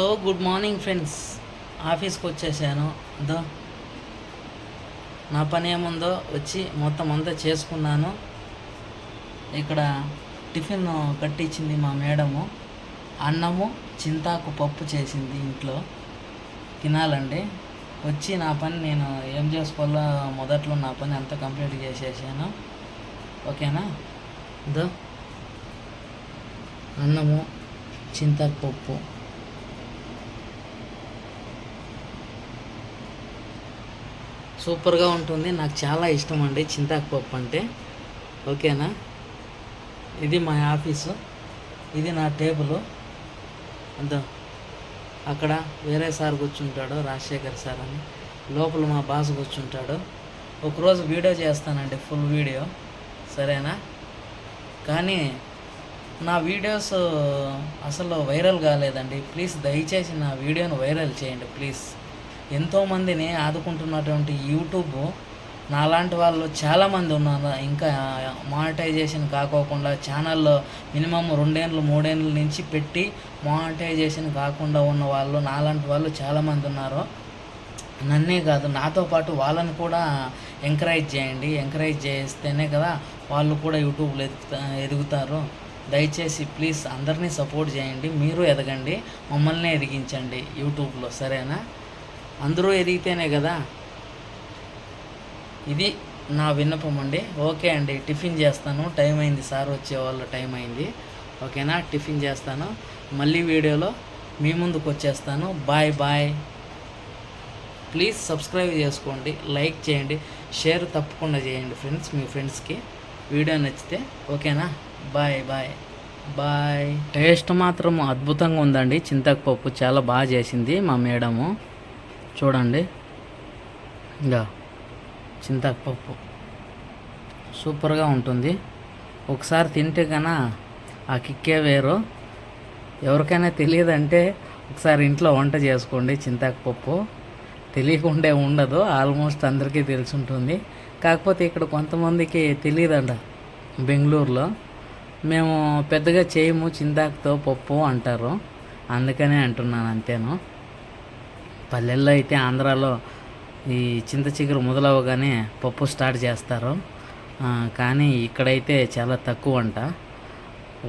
Hello good morning friends ఆఫీస్కి వచ్చేసాను. దో నా పని ఏముందో వచ్చి మొత్తం అంతా చేసుకున్నాను. ఇక్కడ టిఫిన్ కట్టించింది మా మేడము. అన్నము చింతాకు పప్పు చేసింది ఇంట్లో. తినాలండి. వచ్చి నా పని నేను ఏం చేసుకోవాలో మొదట్లో నా పని అంతా కంప్లీట్ చేసేసాను. ఓకేనా? దో అన్నము చింతాకు పప్పు. సూపర్గా ఉంటుంది. నాకు చాలా ఇష్టం అండి చింతాకు పప్పు అంటే. ఓకేనా? ఇది మా ఆఫీసు. ఇది నా టేబుల్. అంతా అక్కడ వేరే సార్ కూర్చుంటాడు రాజశేఖర్ సార్ అని. లోపల మా బాస్ కూర్చుంటాడు. ఒకరోజు వీడియో చేస్తానండి ఫుల్ వీడియో. సరేనా? కానీ నా వీడియోస్ అసలు వైరల్ కాలేదండి. ప్లీజ్ దయచేసి నా వీడియోను వైరల్ చేయండి ప్లీజ్. ఎంతోమందిని ఆదుకుంటున్నటువంటి యూట్యూబ్ నాలాంటి వాళ్ళు చాలామంది ఉన్నారు. ఇంకా మానిటైజేషన్ కాకోకుండా ఛానల్లో మినిమం రెండేళ్ళు మూడేళ్ళ నుంచి పెట్టి మానిటైజేషన్ కాకుండా ఉన్న వాళ్ళు నాలాంటి వాళ్ళు చాలామంది ఉన్నారు. నన్నే కాదు నాతో పాటు వాళ్ళని కూడా ఎంకరేజ్ చేయండి. ఎంకరేజ్ చేస్తేనే కదా వాళ్ళు కూడా యూట్యూబ్లో ఎదుగుతా ఎదుగుతారు. దయచేసి ప్లీజ్ అందరినీ సపోర్ట్ చేయండి. మీరు ఎదగండి. మమ్మల్ని ఎదిగించండి యూట్యూబ్లో. సరేనా? అందరూ ఎదిగితేనే కదా? ఇది నా విన్నపం అండి. ఓకే అండి టిఫిన్ చేస్తాను. టైం అయింది సార్ వచ్చే వాళ్ళ టైం అయింది. ఓకేనా? టిఫిన్ చేస్తాను. మళ్ళీ వీడియోలో మీ ముందుకు వచ్చేస్తాను. Bye bye. ప్లీజ్ సబ్స్క్రైబ్ చేసుకోండి లైక్ చేయండి షేర్ తప్పకుండా చేయండి ఫ్రెండ్స్ మీ ఫ్రెండ్స్కి. వీడియో నచ్చితే ఓకేనా? Bye bye. బాయ్. టేస్ట్ మాత్రం అద్భుతంగా ఉందండి. చింతకపప్పు చాలా బాగా చేసింది మా మేడము. చూడండి. ఇంకా చింతపప్పు. సూపర్గా ఉంటుంది. ఒకసారి తింటే కన్నా ఆ కిక్కే వేరు. ఎవరికైనా తెలియదంటే ఒకసారి ఇంట్లో వంట చేసుకోండి చింతాకు పప్పు తెలియకుండా ఉండదు ఆల్మోస్ట్ అందరికీ తెలిసి ఉంటుంది కాకపోతే ఇక్కడ కొంతమందికి తెలియదంట బెంగళూరులో. మేము పెద్దగా చేయము చింతాకుతో పప్పు అంటారు. అందుకనే అంటున్నాను అంతేను. పల్లెల్లో అయితే ఆంధ్రాలో ఈ చింత చిగురు మొదలవగానే పప్పు స్టార్ట్ చేస్తారు. కానీ ఇక్కడైతే చాలా తక్కువ అంట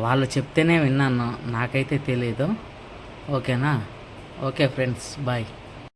వాళ్ళు చెప్తేనే విన్నాను నాకైతే తెలియదు ఓకేనా? Okay friends bye.